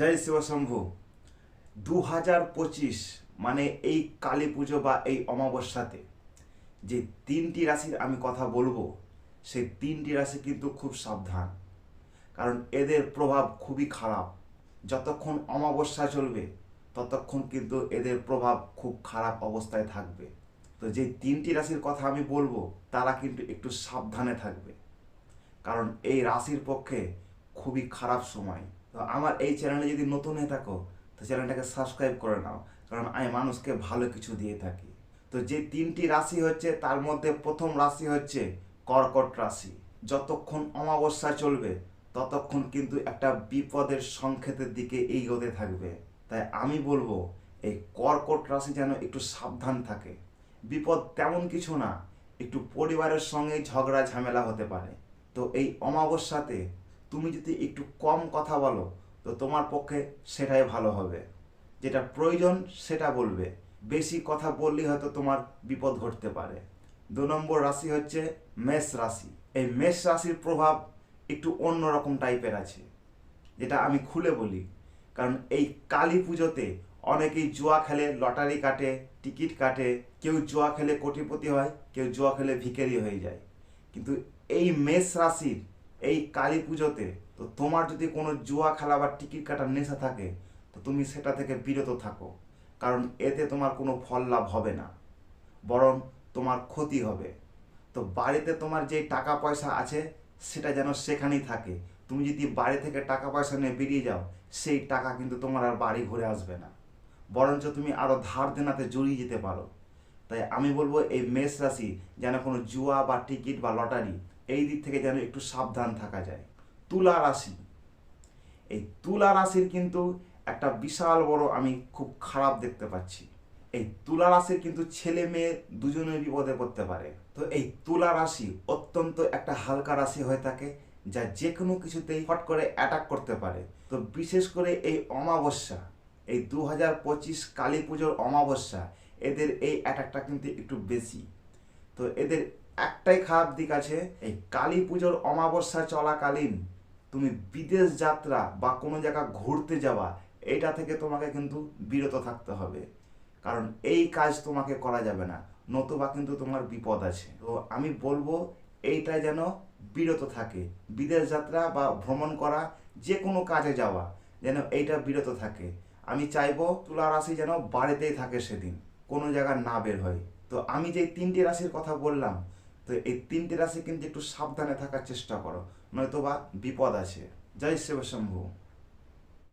জয় শিবশম্ভু দু হাজার পঁচিশ মানে এই কালী পুজো বা এই অমাবস্যাতে যে তিনটি রাশির আমি কথা বলব, সেই তিনটি রাশি কিন্তু খুব সাবধান। কারণ এদের প্রভাব খুবই খারাপ। যতক্ষণ অমাবস্যা চলবে, ততক্ষণ কিন্তু এদের প্রভাব খুব খারাপ অবস্থায় থাকবে। তো যে তিনটি রাশির কথা আমি বলব, তারা কিন্তু একটু সাবধানে থাকবে। কারণ এই রাশির পক্ষে খুবই খারাপ সময়। তো আমার এই চ্যানেলে যদি নতুন হয়ে থাকো, তো চ্যানেলটাকে সাবস্ক্রাইব করে নাও, কারণ আমি মানুষকে ভালো কিছু দিয়ে থাকি। তো যে তিনটি রাশি হচ্ছে, তার মধ্যে প্রথম রাশি হচ্ছে কর্কট রাশি। যতক্ষণ অমাবস্যা চলবে, ততক্ষণ কিন্তু একটা বিপদের সংকেতের দিকে এগোতে থাকবে। তাই আমি বলব, এই কর্কট রাশি যেন একটু সাবধান থাকে। বিপদ তেমন কিছু না, একটু পরিবারের সঙ্গে ঝগড়া ঝামেলা হতে পারে। তো এই অমাবস্যাতে তুমি যদি একটু কম কথা বলো, তো তোমার পক্ষে সেটাই ভালো হবে। যেটা প্রয়োজন সেটা বলবে। বেশি কথা বললেই হয়তো তোমার বিপদ ঘটতে পারে। দু নম্বর রাশি হচ্ছে মেষ রাশি। এই মেষ রাশির প্রভাব একটু অন্যরকম টাইপের আছে, যেটা আমি খুলে বলি। কারণ এই কালী পুজোতে অনেকেই জুয়া খেলে, লটারি কাটে, টিকিট কাটে। কেউ জুয়া খেলে কোটিপতি হয়, কেউ জুয়া খেলে ভিখারি হয়ে যায়। কিন্তু এই মেষ রাশির এই কালী পুজোতে, তো তোমার যদি কোনো জুয়া খেলা বা টিকিট কাটার নেশা থাকে, তো তুমি সেটা থেকে বিরত থাকো। কারণ এতে তোমার কোনো ফল লাভ হবে না। বরং তোমার ক্ষতি হবে। তো বাড়িতে তোমার যে টাকা পয়সা আছে, সেটা যেন সেখানেই থাকে। তুমি যদি বাড়ি থেকে টাকা পয়সা নিয়ে বেরিয়ে যাও, সেই টাকা কিন্তু তোমার আর বাড়ি ঘুরে আসবে না। বরঞ্চ তুমি আরও ধার দেনাতে জড়িয়ে যেতে পারো। তাই আমি বলব, এই মেষ রাশি যেন কোনো জুয়া বা টিকিট বা লটারি এই দিক থেকে যেন একটু সাবধান থাকা যায়। তুলা রাশি। এই তুলা রাশির কিন্তু একটা বিশাল বড় আমি খুব খারাপ দেখতে পাচ্ছি। এই তুলা রাশির কিন্তু ছেলে মেয়ে দুজনের বিপদে পড়তে পারে। তো এই তুলা রাশি অত্যন্ত একটা হালকা রাশি হয়ে থাকে, যা যে কোনো কিছুতেই ফট করে অ্যাটাক করতে পারে। তো বিশেষ করে এই অমাবস্যা, এই দু হাজার পঁচিশ কালী পুজোর অমাবস্যা, এদের এই অ্যাটাকটা কিন্তু একটু বেশি। তো এদের একটাই খারাপ দিক আছে, এই কালী পুজোর অমাবস্যা চলাকালীন তুমি বিদেশ যাত্রা বা কোনো জায়গা ঘুরতে যাওয়া, এটা থেকে তোমাকে কিন্তু বিরত থাকতে হবে। কারণ এই কাজ তোমাকে করা যাবে না, নতুবা কিন্তু তোমার বিপদ আছে। তো আমি বলব এইটা যেন বিরত থাকে। বিদেশ যাত্রা বা ভ্রমণ করা যে কোনো কাজে যাওয়া, যেন এইটা বিরত থাকে। আমি চাইব তুলা রাশি যেন বাড়িতেই থাকে সেদিন, কোনো জায়গা না বের হয়। তো আমি যে তিনটি রাশির কথা বললাম তো এই তিনটি রাশি কিন্তু একটু সাবধানে থাকার চেষ্টা করো। নয়তো বা বিপদ আছে। যাই জয় শিবশম্ভু